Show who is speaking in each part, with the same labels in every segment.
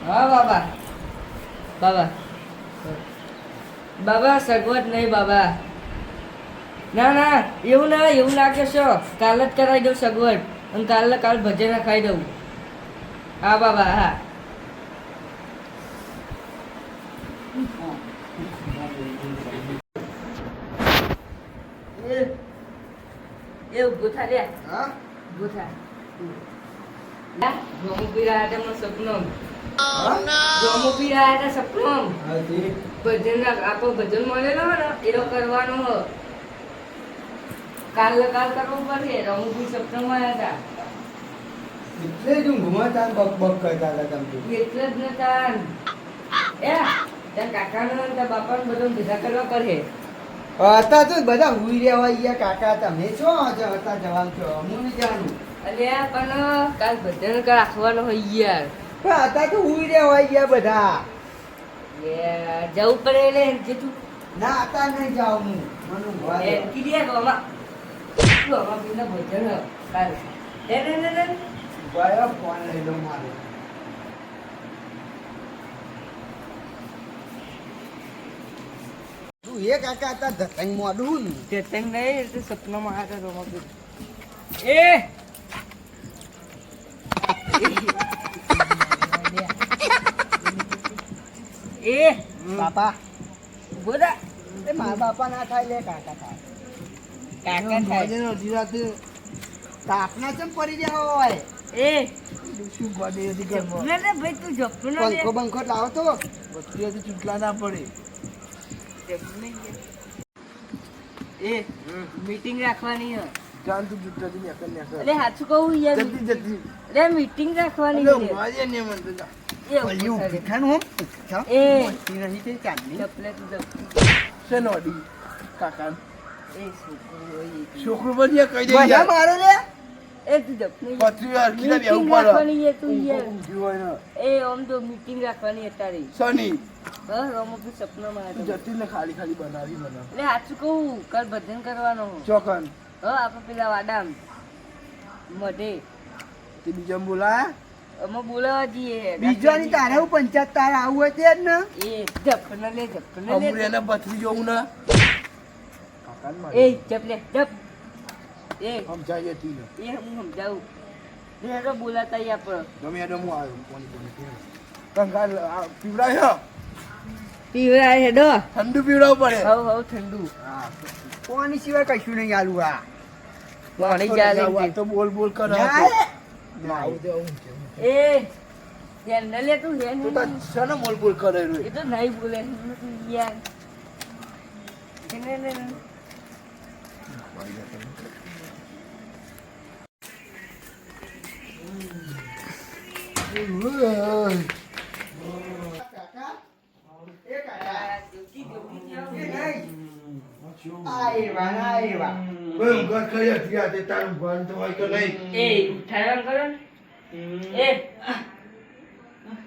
Speaker 1: હા બાબા. બાબા. બાબા સગવડ નહીં બાબા. ના ના એવું ના એવું ના કહેશો. કાલ જ કરાવી દઉં સગવડ. અને કાલે કાલ ભજન ખાઈ દઉં. હા બાબા હા. એ એ ઊભું થા લે
Speaker 2: હા?
Speaker 1: ઊભું થા. લા, જોમું પીરા હતા મને સપનું જોમું હતા સપનું ભજન રાખ- ભજન મળેલો ને એનો કરવાનો હો કાલ કાલ કરવું પડશે રમુભી સપનામાં આવ્યા
Speaker 2: એટલે જ હું ઘુમાતા બક બક કરતા હતા તમે
Speaker 1: એટલે જ નતા એ ત્યાં કાકાને ત્યાં બાપાને બધું ભેગા કરવા પડે
Speaker 2: હતા તો બધા હુઈ રહ્યા હોય ગયા કાકા તમે છો જ- હતા જવાનું છો? હું નહીં જાણું.
Speaker 1: અને પણ કાલ ભજન રાખવાનો હોય યાર.
Speaker 2: પણ હતા તો રહ્યા હોય ગયા બધા.
Speaker 1: જવું પડે એટલે કે તું
Speaker 2: ના હતા નહીં જાઉં હું. મને ઊંઘવા દો.
Speaker 1: એ કીધી તો આમાં. પીને ભજન કાલ એ ને ને
Speaker 2: ફોન લઈ લો મારો. તું એ કાકા હતા ધતંગ ને?
Speaker 1: તે નહીં એટલે સપનામાં હતા રમાપીર. એ એ
Speaker 2: બાપા.
Speaker 1: બોલા
Speaker 2: એ મા બાપા ના થાય લે કાકા થાય.
Speaker 1: કાકા થાય.
Speaker 2: અડધી રાતે તાપના ચમ પડી રહ્યા હોય?
Speaker 1: એ.
Speaker 2: શું ગોડે હતી
Speaker 1: જપનું ના લે ભાઈ તું જપનું ના
Speaker 2: પંખો બંખો લાવો તો.
Speaker 3: બત્તી હતી ચૂંટલા ના પડે.
Speaker 1: એ મીટિંગ રાખવાની હોય.
Speaker 3: જાન તું જૂઠાથી નેકર નેકર.
Speaker 1: એટલે સાચું કહું યાર.
Speaker 3: જલ્દી જતી
Speaker 1: અરે મીટિંગ રાખવાની છે.
Speaker 3: દે ને મને તો
Speaker 1: એ લે.
Speaker 2: પીઠાનું હમ
Speaker 1: એ
Speaker 2: પીઠી નહીં તે ચાંદની
Speaker 1: જપ
Speaker 3: શેનો અડી કાકા
Speaker 1: એ છોકરું એ
Speaker 3: બધી કહી દે
Speaker 2: બધા મારે લે
Speaker 1: એ તું યાર.
Speaker 3: પથરી બેવું
Speaker 1: મીટિંગ
Speaker 3: પડે
Speaker 1: છે તું યાર એ આમ તો મીટિંગ રાખવાની અત્યારે
Speaker 3: સની
Speaker 1: હા રમો સપનામાં
Speaker 3: તું
Speaker 1: આવ્યો
Speaker 3: જતી ને ખાલી ખાલી બનાવી બનાવ
Speaker 1: એટલે સાચું કહું કાલ ભજન કરવાનો
Speaker 3: ચોકન
Speaker 1: હા આપણે પેલા વાડામ મઢે
Speaker 3: તે બીજા બોલાયા
Speaker 1: અમે બોલાવા જઈએ.
Speaker 2: બીજાની તારે હું પંચાયત તારે આવું હોય તે જ ને?
Speaker 1: એ જપન લે જપન લે.
Speaker 3: એને પથરી જોવું ને.
Speaker 1: એ જપ લે જપ એ.
Speaker 3: સમજાય હતી ને.
Speaker 1: એ હું સમજાવું. બોલાતા ઈ આપણે
Speaker 3: ગમે એને હું આવ્યો કોની કોની કંગાલ આ પીવડાય
Speaker 1: હેડો
Speaker 3: ઠંડુ પીવડાવ પડે.
Speaker 1: હવ હવ ઠંડુ.
Speaker 2: કોની સિવાય કશું નહીં આલુ આ.
Speaker 1: પાણી ચાલે
Speaker 3: તો બોલ બોલ કરો ના, આવું તો.
Speaker 1: એ ધ્યાન ન લે તું ધ્યાન
Speaker 3: તો તાર શાનો બોલ બોલ કરે રે?
Speaker 1: એ તો નહીં બોલે યાર એ ને ને ને.
Speaker 2: આયવા ને આયવા.
Speaker 3: કોઈ ઊંઘવા કરી હતી આ તે તારું ભાન તો હોય કે નહીં?
Speaker 1: એ ઉઠાડવાનું કરો ને એ.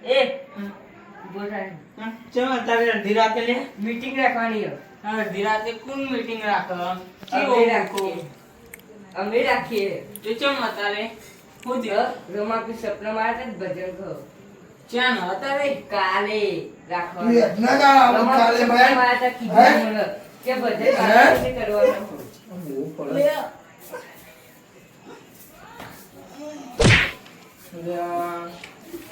Speaker 1: એ.
Speaker 4: ચમ અત્યારે અડધી રાતે લે?
Speaker 1: મીટિંગ રાખવાની
Speaker 4: અડધી રાતે કોણ મીટિંગ રાખે?
Speaker 1: અમે રાખીએ. અમે રાખીએ.
Speaker 4: તો ચમ અત્યારે? હું
Speaker 1: જો, રમાપી સપનામાં આવ્યા ભજન કહો
Speaker 4: ચાન અત્યારે?
Speaker 1: કાલે
Speaker 3: ના ભાઈ.
Speaker 1: મને કે ભજન કરવાનું.
Speaker 2: હેડો ને. ના, એમાં કરતું હેડો ને એક કઈ.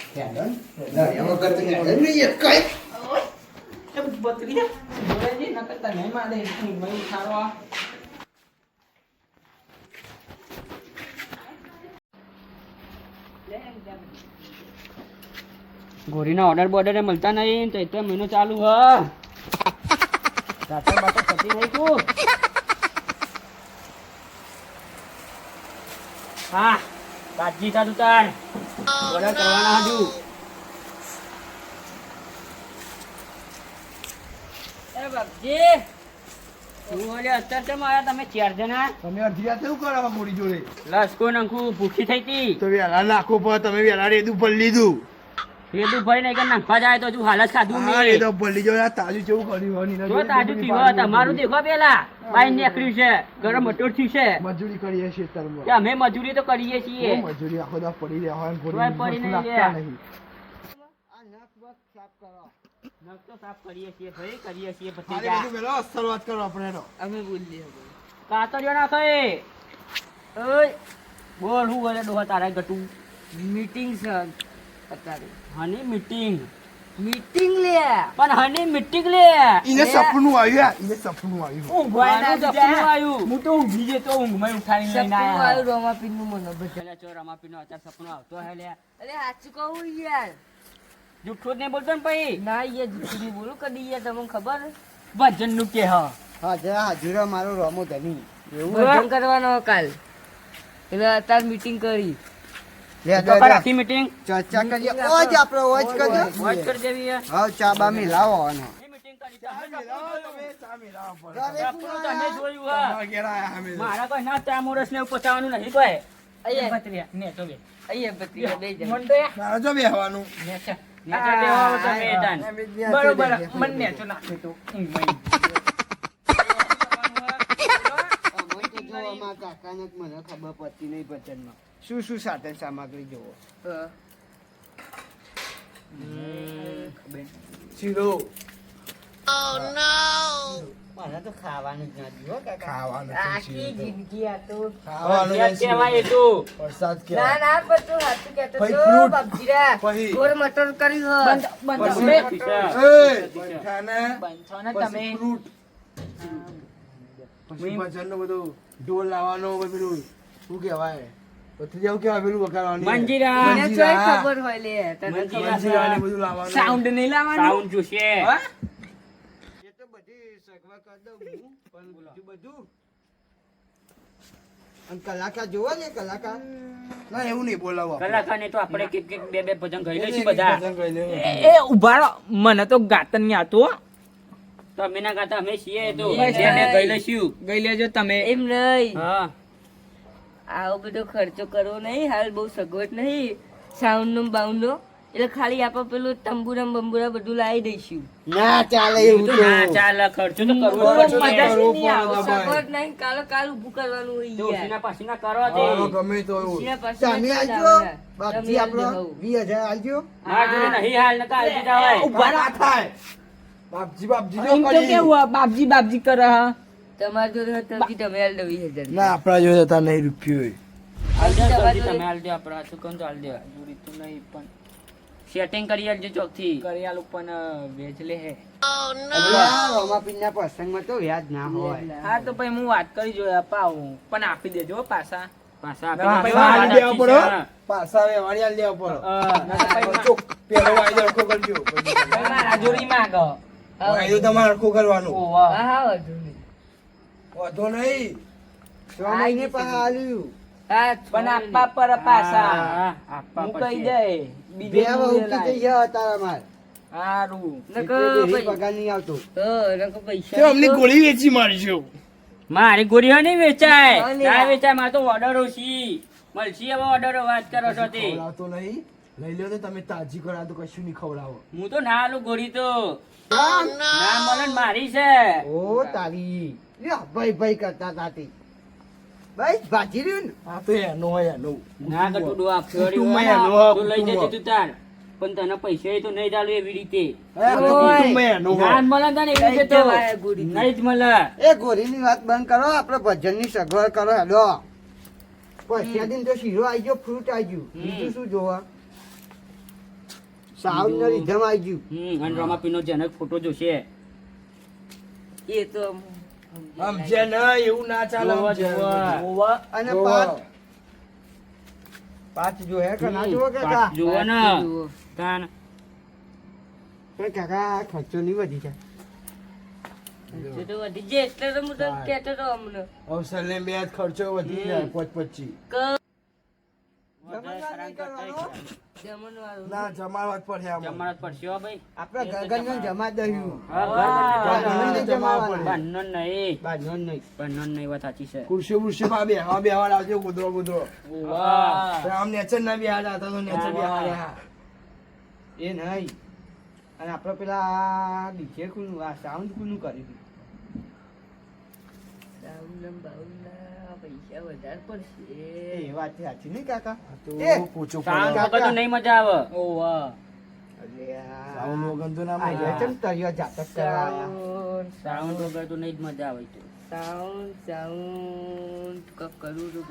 Speaker 4: બતરી જા બોલે છે ન કરતા નહીં મારે મય ખાવા
Speaker 5: ગોરીના ઓર્ડર બોર્ડર મળતા નહીં, તો એટલે મહિનો ચાલુ, હ. રાતે નહીં તું. હા બાજી સાધુ તાર ઓર્ડર કરવાના હજુ. બાપજી. અત્યારે કેમ આવ્યા તમે ચાર જણા?
Speaker 3: તમે અડધી રાત્રે શું કરાવવા મોડી જોડે?
Speaker 5: લસકો નાખું ભૂખી થઈ હતી.
Speaker 3: તો વેલા નાખો પણ તમે વેલા રેદું પડી લીધું.
Speaker 5: રેતું ભાઈ નહીં કે નાખવા જાય તો જ ખાધું મેં.
Speaker 3: એ તો ભલી જો તાજું જેવું કર્યું હોની
Speaker 5: જો તાજું થયું તમારું દેખો પેલા. બાઈ નીકળ્યું છે ગરમ મટોરથી છે.
Speaker 3: મજૂરી કરીએ છીએ તરમાં.
Speaker 5: કે અમે મજૂરી તો કરીએ છીએ.
Speaker 3: બહુ મજૂરી આખો દા પડી રહ્યા હોય ને ગોળી
Speaker 5: પડી નહીં
Speaker 3: લાગતા નહીં.
Speaker 2: આ સાફ કરો.
Speaker 5: નખ તો સાફ કરીએ છીએ ભાઈ કરીએ છીએ
Speaker 3: પછી
Speaker 5: ભત્રીજા.
Speaker 3: બધું મેલો, શરૂઆત કરો આપણે.
Speaker 1: અમે બોલીએ
Speaker 5: કાતરિયો ના ખાય ઓય બોલ હું કરે ડોહા તારા ગટુ
Speaker 1: મીટિંગ છે. અત્યારે
Speaker 5: હની મીટિંગ.
Speaker 1: મીટિંગ લે.
Speaker 5: પણ હની મીટિંગ લે.
Speaker 3: ઇને સપનું આવ્યું ઈને સપનું આવ્યું.
Speaker 5: ઊંઘવાનું સપનું આવ્યું.
Speaker 4: હું તો ઊંઘી જતો ઊંઘમાં ઉઠાડીને લઈને
Speaker 1: સપનું
Speaker 4: આયા.
Speaker 1: આવ્યું નું મને બધા
Speaker 5: ચોર રમાપીનો અત્યારે સપનું આવતો હે લે
Speaker 1: અરે સાચું કહું યાર.
Speaker 5: જુઠ્ઠું નહીં બોલતો ને ભાઈ
Speaker 1: ના યાર જુઠ્ઠું નહીં બોલું. કદી યાર તમને ખબર?
Speaker 5: ભજનનું કે હા.
Speaker 2: હા જરા હાજરા મારો રોમો ધની. એવું
Speaker 1: ભજન કરવાનો કાલ. એટલે અત્યારે મીટિંગ કરી.
Speaker 5: આખી મીટિંગ
Speaker 2: ચર્ચા કરીએ. ઓજ આપણો ઓજ કરજો.
Speaker 5: વોચ કરી દેવી હા.
Speaker 2: ચા બા
Speaker 3: ચા ઘેર આયા અમે.
Speaker 5: મારા કોઈ ના ચા મોરસ ને પચાવવાનું નહીં કોઈ.
Speaker 1: અહીંયા
Speaker 5: ભત્રીયા, ને તો બે.
Speaker 1: અહીંયા બત્રી બે જણ.
Speaker 5: મન તો
Speaker 3: જો બેહવાનું.
Speaker 5: નેચા નેચા બેહવા આવો તમે એ તાન.
Speaker 2: અમે બે હાથે
Speaker 4: બરોબર મને તો. ઊંઘમાં
Speaker 2: તો જો જ મને ખબર પડતી નહીં ભજનમાં શું શું સાધન સામગ્રી જોવો
Speaker 1: હા.
Speaker 3: શીરો.
Speaker 2: મને તો ખાવાનું જ નથી હો કાકા.
Speaker 3: ખાવાનું
Speaker 1: આખી જિંદગી આ તો
Speaker 3: ખાવાનું
Speaker 5: યાદ
Speaker 3: છે
Speaker 5: એ
Speaker 3: શીરો.
Speaker 5: તું.
Speaker 3: વરસાદ
Speaker 1: ના ના પણ તું સાચું કહેતો તો
Speaker 3: fruit.
Speaker 1: ગોળ મટર કર્યું હોય.
Speaker 4: બંધ
Speaker 3: બંધાને, પછી
Speaker 4: તમે.
Speaker 3: ઢોલ લાવવાનો શું કહેવાય? પછી જેવું કહેવાય પેલું વગાડવાનું.
Speaker 5: મંજીરા.
Speaker 1: એને
Speaker 3: મંજીરા.
Speaker 1: ચોય ખબર હોય લે તને
Speaker 5: મંજીરા.
Speaker 1: ખબર
Speaker 3: મંજીરા ને બધું લાવવાનું.
Speaker 4: સાઉન્ડ નહીં લાવવાનું
Speaker 5: સાઉન્ડ જોશે
Speaker 4: હા?
Speaker 2: એ તો બધી સગવડ કરી દઉં હું પણ બીજું બધું અને કલાકાર જોવો ને કલાકાર
Speaker 3: ના એવું નહીં બોલાવો આપણે.
Speaker 5: કલાકારને તો આપણે એક એક બે બે ભજન ગાઈ લઈશું બધા.
Speaker 4: એ ઊભા રહો મને તો ગાતન નહીં આવતું હો.
Speaker 5: તમે ના ગાતા અમે છીએ તો
Speaker 1: બસ.
Speaker 5: જેને ગાઈ લઈશું
Speaker 4: ગઈ લેજો તમે
Speaker 1: એમ નહીં
Speaker 5: હા
Speaker 1: આવો બધો ખર્ચો કરવો નહીં હાલ બહુ સગવડ નહીં સાઉન્ડનો બાઉન્ડનો. એટલે ખાલી આપણે પેલું તંબુરા બંબુરા બધું લાવી દઈશું.
Speaker 2: ના ચાલે એવું
Speaker 5: તો ના ચાલે ખર્ચો તો કરવો પડશે.
Speaker 1: સગવડ નહીં કાલો કાલ ઊભું કરવાનું હોય
Speaker 5: તો સીના પાસીના કરવા
Speaker 3: દે. ગમે તો એવું.
Speaker 2: તમે
Speaker 1: જ
Speaker 2: બાપજી આપણો 20000 આવજો
Speaker 5: હા જો નહીં હાલ નકા હાલ દીધા
Speaker 3: ઊભા ના થાય બાપજી બાપજી જો કરી.
Speaker 4: કેવું બાપજી બાપજી કરે હા?
Speaker 1: તમારા જોડે તમે આલ દો હજાર.
Speaker 3: ના આપણા જોડે હતા નહીં રૂપિયો
Speaker 5: હાલ દે
Speaker 1: તમારા
Speaker 5: જલ્દી
Speaker 1: જોડે-
Speaker 5: તમે હાલ દે આપણે હાથું કહું તો હાલ દે?
Speaker 4: જોડી તો નહીં પણ
Speaker 5: સેટિંગ કરી આલજો ચોકથી.
Speaker 4: કરિયાલું પણ વેચ લે હે.
Speaker 2: રોમાપીરના પ્રસંગમાં તો વ્યાજ ના હોય.
Speaker 4: હા તો પછી હું વાત કરી જો પાવું પણ આપી દેજો હો પાછા.
Speaker 5: પાછા
Speaker 3: પાછા હાલી દેવા પડે. પાછા પડે. પેલો વાયદો કરજો.
Speaker 4: જોડી માંગો.
Speaker 3: વાયદો તમારે હરખો કરવાનો.
Speaker 1: હા હા વાંધો નહીં.
Speaker 2: આલ્યું
Speaker 4: પણ આપવા પર પાછા.
Speaker 5: હું
Speaker 4: કહી દે બીજે
Speaker 2: વહુ
Speaker 4: હું
Speaker 2: કીધું
Speaker 4: લાય.
Speaker 2: યા તારા માર. પગાર નહીં આવતો.
Speaker 3: અમને ગોળી વેચી
Speaker 5: ગોળીઓ નહીં વેચાય. ના વેચાય મારે તો ઓર્ડરો છી. મળશી હવે ઓર્ડરો વાત કરો છો તે.
Speaker 3: નહીં. લઈ લો તો તમે તાજી કરા તો કશું નહીં ખવડાવો.
Speaker 5: હું તો ના આલું ગોળી તો. ના. મળે મારી છે.
Speaker 2: ઓ તારી. ભાઈ ભાઈ કરતા તાતી ભાઈ ભાજી રહ્યું ને?
Speaker 3: આ તો એનો એનો.
Speaker 5: ના કે તું ડોહા ફેરી
Speaker 3: કુટુંબમાં
Speaker 5: હોય
Speaker 3: એનો
Speaker 5: ને,
Speaker 3: હક,
Speaker 5: તું લઈ જજે તું તાર. પણ તને પૈસા તો નહીં ચાલુ એવી રીતે.
Speaker 3: એ ગોરી એનો
Speaker 5: ના. નહીં જ મળે.
Speaker 2: એ ગોરીની વાત બંધ કરો આપણે ભજનની સગવડ કરો હેલો પૈસા દિન તો શીરો આવી ગયો ફ્રૂટ આવી ગયું. બીજું શું જોવા? સાઉન્ડ ને રીધમ આવી ગયું.
Speaker 5: હમ અને રમાપીનો જનક ફોટો જોશે.
Speaker 1: એ તો
Speaker 3: સમજ્યા ના એવું ના ચાલે
Speaker 5: જોવા. જોવા.
Speaker 2: અને પાંચ. પાંચ જો હે કે ના જોવો
Speaker 5: પાછ
Speaker 2: કાકા.
Speaker 5: જુઓ ને. તાન.
Speaker 2: પણ કાકા ખર્ચો નહીં વધી જાય.
Speaker 3: ખર્ચો વધી જાય પોચ પચી
Speaker 1: કે
Speaker 5: વધારે
Speaker 2: નહીં કરવાનો.
Speaker 1: જમણવાળું.
Speaker 3: ના જમાડવા જ પડે આમાં.
Speaker 5: પડશે હો ભાઈ.
Speaker 2: આપણે ગગનને જમા દહ્યું.
Speaker 5: હા,
Speaker 2: નહીં. જમાડવાનું.
Speaker 5: નહીં.
Speaker 2: બાંધણો નહીં
Speaker 5: વાત સાચી છે.
Speaker 3: ખુરશી બુરશી માં બેહવા બેહવા લાવજો ગુદરો ગુદરો આમ નેચર ના બેહાડા હતા તો નેચર બેહાડ્યા
Speaker 2: એ નહીં. અને આપણે પેલા બીજે કુનું આ સાઉન્ડ કુનું કર્યું હતું?
Speaker 1: સાઉન્ડના પૈસા વધારે પડશે
Speaker 2: એ વાત સાચી નહીં કાકા? એ,
Speaker 3: પૂછું
Speaker 5: સાઉન્ડ
Speaker 3: પડે.
Speaker 5: વગર તો નહીં મજા આવે.
Speaker 2: અલ્યા.
Speaker 3: સાઉન્ડ વગર તો ના મજા
Speaker 2: ચમ તળિયો જાતક કરવા
Speaker 1: સાઉન્ડ
Speaker 5: સાઉન્ડ વગર તો નહીં મજા આવે તો.
Speaker 1: સાઉન્ડ સાઉન્ડ કક કરું છું.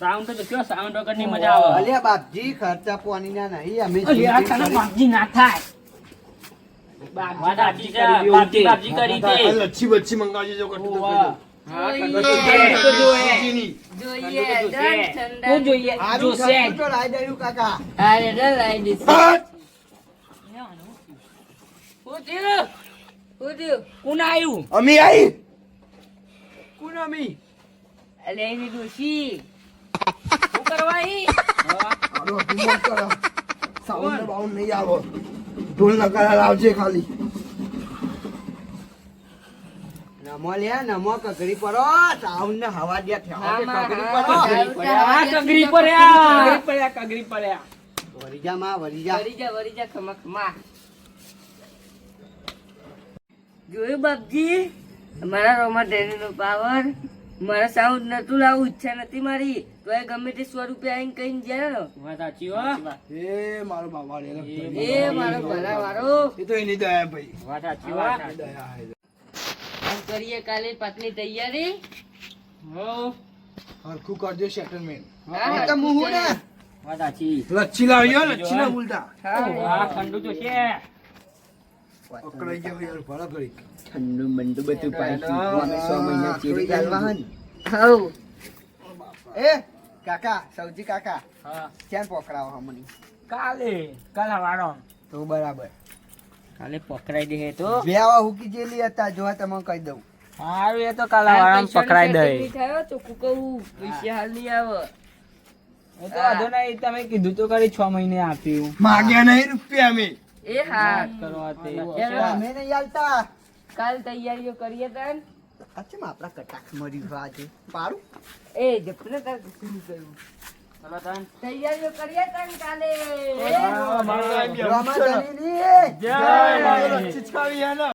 Speaker 5: સાઉન્ડ તો કયો સાઉન્ડ વગર નહીં મજા આવે.
Speaker 2: અલ્યા બાપજી ખર્ચા નહીં. અમે
Speaker 4: તને
Speaker 2: કરી-
Speaker 4: ના થાય.
Speaker 5: વાત સાચી છે બાપજી બાપજી કરી
Speaker 3: આ લચ્છી બચ્છી મંગાવજો જો કટુ તો અમી આઈ
Speaker 2: કોણ અમી
Speaker 1: અલે ડોશી
Speaker 5: શું કરવા ઈ?
Speaker 3: આનો હુમત કરો સાઉન્ડ બાઉન્ડ નહીં આવો ઢોલ નકારા લાવજે ખાલી
Speaker 2: નમો નમો કગરી સાઉન્ડ ને હવા દે કગરી
Speaker 5: કગરી
Speaker 4: કગરી
Speaker 2: વરીજા માં વરીજા.
Speaker 1: જોયું બાપજી? મારા રોમા નો પાવર. મારા સાઉન્ડ નતું લાવું ઈચ્છા નથી મારી. તો એ ગમે તે સો રૂપિયા આવીને કહીને જાય ને
Speaker 5: વાત સાચી હો.
Speaker 3: એ મારો બાબા
Speaker 1: એ મારો ભલા વાળો
Speaker 3: એ તો એની દયા ભાઈ.
Speaker 5: વાત સાચી વાત
Speaker 3: દયા
Speaker 1: કરીએ કાલે પાટની તૈયારી.
Speaker 5: હો.
Speaker 3: હરખું કરજો સેટલમેન્ટ
Speaker 1: હા,
Speaker 2: તો મુહુ ને?
Speaker 5: વાત સાચી.
Speaker 3: લચ્છી લાવ્યો લચ્છી ના ઉલટા.
Speaker 1: હા.
Speaker 5: ઠંડુ તો છે.
Speaker 3: અકળાઈ ગયો યાર ભલા કરી.
Speaker 2: ઠંડુ મંડુ બધું પાઈશું અમે સો મહિના ચીરી ગાલવા હન. એ કાકા સૌજી કાકા.
Speaker 5: હા.
Speaker 2: ક્યાં પકડાવો હમણી?
Speaker 4: કાલે કાલા વાળો.
Speaker 2: તો બરાબર.
Speaker 5: કાલે પકડાઈ દે તો.
Speaker 2: બે આવા હુકી જેલી હતા જો તમે કહી દઉં.
Speaker 4: હારું એ તો કાલે
Speaker 1: આરામ
Speaker 4: પકડાઈ દે.
Speaker 1: થાય હો, પૈસા હાલ નહીં આવે.
Speaker 4: એ તો આધો નહીં તમે કીધું તો કરી છ મહિને આપ્યું.
Speaker 3: માગ્યા નહીં રૂપિયા અમે.
Speaker 1: એ હા.
Speaker 4: કરવા તે.
Speaker 2: અમે નહીં આલતા.
Speaker 1: કાલ તૈયારીઓ કરીએ તાન.
Speaker 2: અચ્છા આપડા કટાક્ષ મરી ગયા છે પાડું
Speaker 1: એ જપને તાર
Speaker 5: કુકરું તાન
Speaker 1: તૈયારીઓ કરીએ તાન કાલે.
Speaker 4: જય
Speaker 3: જય
Speaker 4: માતાજી.
Speaker 3: લચ્છી જ ખાવી હે ને